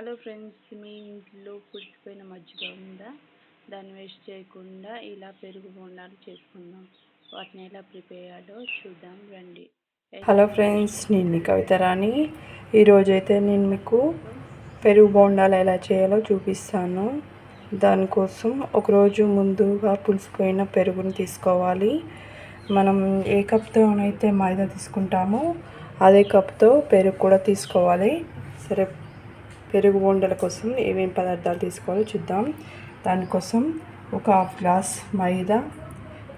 Hello friends మీ ఇంట్లో పులిసిపోయిన మజ్జిగ ఉందా? దాన్ని వేస్ట్ చేయకుండా ఇలా పెరుగు బోండాలు చేసుకుందాం. వాటిని ఎలా ప్రిపేర్ చేయాలో చూద్దాం రండి. హలో ఫ్రెండ్స్ నేను కవితరాణి కవిత రాణి. ఈరోజైతే నేను మీకు పెరుగు బోండాలు ఎలా చేయాలో చూపిస్తాను. దానికోసం ఒకరోజు ముందుగా పులిసిపోయిన పెరుగుని తీసుకోవాలి. మనం ఏ కప్తోనైతే మైదా తీసుకుంటామో అదే కప్తో పెరుగు కూడా తీసుకోవాలి. సరే పెరుగు బోండల కోసం ఏమేమి పదార్థాలు తీసుకోవాలో చూద్దాం. దానికోసం ఒక హాఫ్ గ్లాస్ మైదా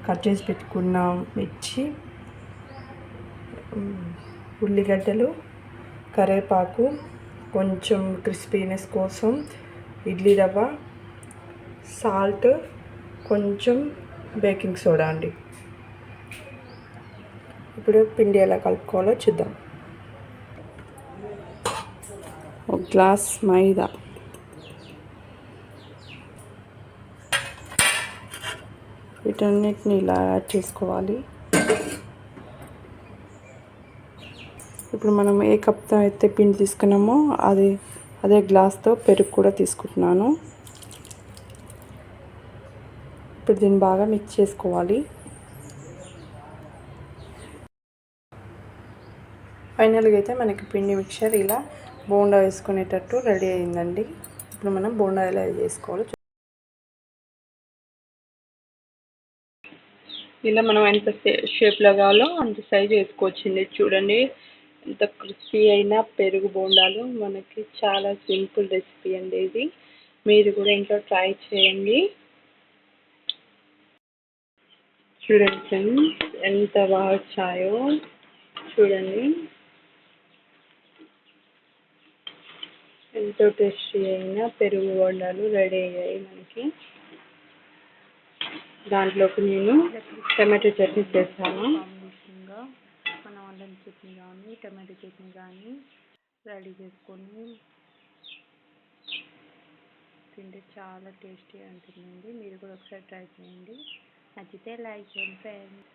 కట్ చేసి పెట్టుకున్న మిర్చి ఉల్లిగడ్డలు కరివేపాకు కొంచెం క్రిస్పీనెస్ కోసం ఇడ్లీ రవ్వ సాల్ట్ కొంచెం బేకింగ్ సోడా అండి. ఇప్పుడు పిండి ఎలా కలుపుకోవాలో చూద్దాం. ఒక గ్లాస్ మైదా. వీటన్నిటిని ఇలా యాడ్ చేసుకోవాలి. ఇప్పుడు మనం ఏ కప్తో అయితే పిండి తీసుకున్నామో అది అదే గ్లాస్తో పెరుగు కూడా తీసుకుంటున్నాను. ఇప్పుడు దీన్ని బాగా మిక్స్ చేసుకోవాలి. ఫైనల్గా అయితే మనకి పిండి మిక్చర్ ఇలా బోండా వేసుకునేటట్టు రెడీ అయిందండి. ఇప్పుడు మనం బోండా ఎలా చేసుకోవాలో ఇలా మనం ఎంత షేప్లో కావాలో అంత సైజ్ వేసుకోవచ్చండి. చూడండి ఎంత క్రిస్పీ అయిన పెరుగు బోండాలు మనకి చాలా సింపుల్ రెసిపీ అండి ఇది. మీరు కూడా ఇంట్లో ట్రై చేయండి. చూడండి ఫ్రెండ్స్ ఎంత బాగా వచ్చాయో. చూడండి. ఎంతో టేస్టీ అయిన పెరుగు బోండాలు రెడీ అయ్యాయి మనకి. దాంట్లోకి నేను టమాటో చట్నీ చేస్తాను. కాంబినేషన్గా మన ఆన్లైన్ చట్నీ కానీ టమాటో చట్నీ కానీ రెడీ చేసుకొని తింటే చాలా టేస్టీ ఉంటుందండి మీరు కూడా ఒకసారి ట్రై చేయండి. నచ్చితే లైక్ చేయండి ఫ్రెండ్స్